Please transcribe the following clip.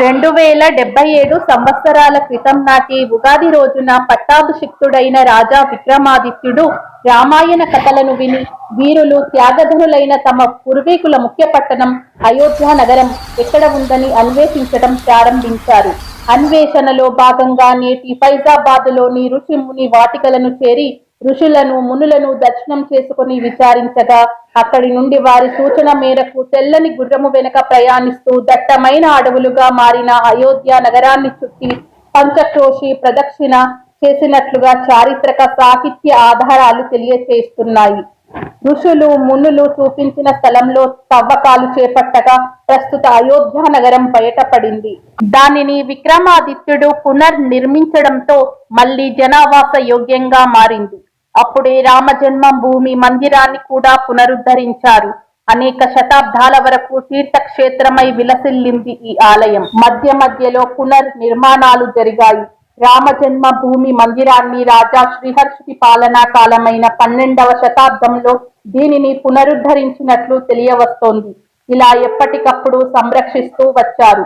రెండు వేల డెబ్బై ఏడు సంవత్సరాల క్రితం నాటి ఉగాది రోజున పట్టాభిషిక్తుడైన రాజా విక్రమాదిత్యుడు రామాయణ కథలను విని వీరులు త్యాగధనులైన తమ పూర్వీకుల ముఖ్య పట్టణం అయోధ్య నగరం ఎక్కడ ఉందని అన్వేషించడం ప్రారంభించారు. అన్వేషణలో భాగంగా నేటి ఫైజాబాద్లోని ఋషి ముని వాటికలను చేరి ఋషులను మునులను దర్శనం చేసుకుని విచారించగా అక్కడి నుండి వారి సూచన మేరకు తెల్లని గుర్రము వెనుక ప్రయాణిస్తూ దట్టమైన అడవులుగా మారిన అయోధ్య నగరాన్ని చుట్టి పంచక్రోషి ప్రదక్షిణ చేసినట్లుగా చారిత్రక సాహిత్య ఆధారాలు తెలియచేస్తున్నాయి. ఋషులు మునులు చూపించిన స్థలంలో తవ్వకాలు చేపట్టగా ప్రస్తుత అయోధ్య నగరం బయటపడింది. దానిని విక్రమాదిత్యుడు పునర్నిర్మించడంతో మళ్ళీ జనావాస యోగ్యంగా మారింది. అప్పుడే రామజన్మ భూమి మందిరాన్ని కూడా పునరుద్ధరించారు. అనేక శతాబ్దాల వరకు తీర్థక్షేత్రమై విలసిల్లింది ఈ ఆలయం. మధ్య మధ్యలో పునర్నిర్మాణాలు జరిగాయి. రామజన్మ భూమి మందిరాన్ని రాజా శ్రీహర్షుడి పాలనా కాలమైన పన్నెండవ శతాబ్దంలో దీనిని పునరుద్ధరించినట్లు తెలియవస్తోంది. ఇలా ఎప్పటికప్పుడు సంరక్షిస్తూ వచ్చారు.